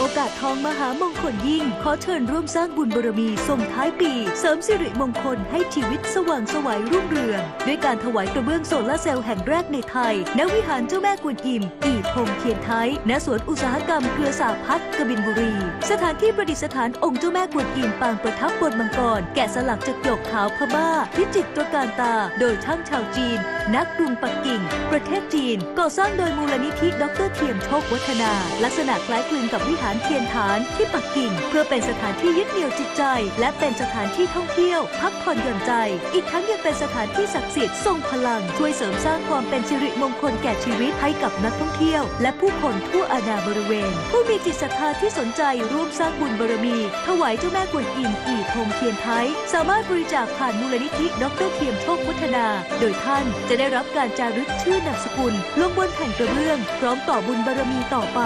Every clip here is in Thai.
โอกาสทองมหามงคลยิ่ง ขอเชิญร่วมสร้างบุญบารมีส่งท้ายปี เสริมสิริมงคลให้ชีวิตสว่างไสวัยรุ่งเรือง ด้วยการถวายกระเบื้องโซลาเซลล์แห่งแรกในไทย ณ วิหารเจ้าแม่กวนอิม อีทงเทียนไทย ณ สวนอุตสาหกรรมเครือสาพัฒน์กบินบุรี สถานที่ประดิษฐานองค์เจ้าแม่กวนอิมปางประทับบนมังกร แกะสลักจากหยกขาวพม่าพิจิตรการตา โดยช่างชาวจีน นักกรุงปักกิ่ง ประเทศจีน ก่อสร้างโดยมูลนิธิดรเทียมโชควัฒนา ลักษณะคล้ายคลึงกับวิหารเทียนฐานที่ปักกิ่ง เพื่อเป็นสถานที่ยึดเหนี่ยวจิตใจ และเป็นสถานที่ท่องเที่ยว พักผ่อนหย่อนใจ อีกทั้งยังเป็นสถานที่ศักดิ์สิทธิ์ทรงพลัง ช่วยเสริมสร้างความเป็นสิริมงคลแก่ชีวิตให้กับนักท่องเที่ยว และผู้คนทั่วอาณาบริเวณ ผู้มีจิตศรัทธาที่สนใจร่วมสร้างบุญบารมี ถวายเจ้าแม่กวนอิมอีทงเทียนไทย สามารถบริจาคผ่านมูลนิธิดรเทียมโชควัฒนา โดยท่านจะได้รับการจารึกชื่อนามสกุล ลงบนแผ่นกระเบื้อง พร้อมต่อบุญบารมีต่อไป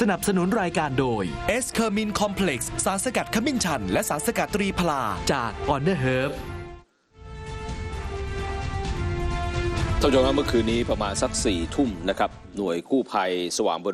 สนับสนุนรายการโดยเอสเคอร์มินคอมเพล็กซ์สารสกัดขมิ้นชัน และสารสกัดตรีพลา จากออนเนอร์เฮิร์บท่านผู้ชมครับเมื่อคืนนี้ประมาณสักสี่ทุ่มนะครับ หน่วยกู้ภัยสว่างบริ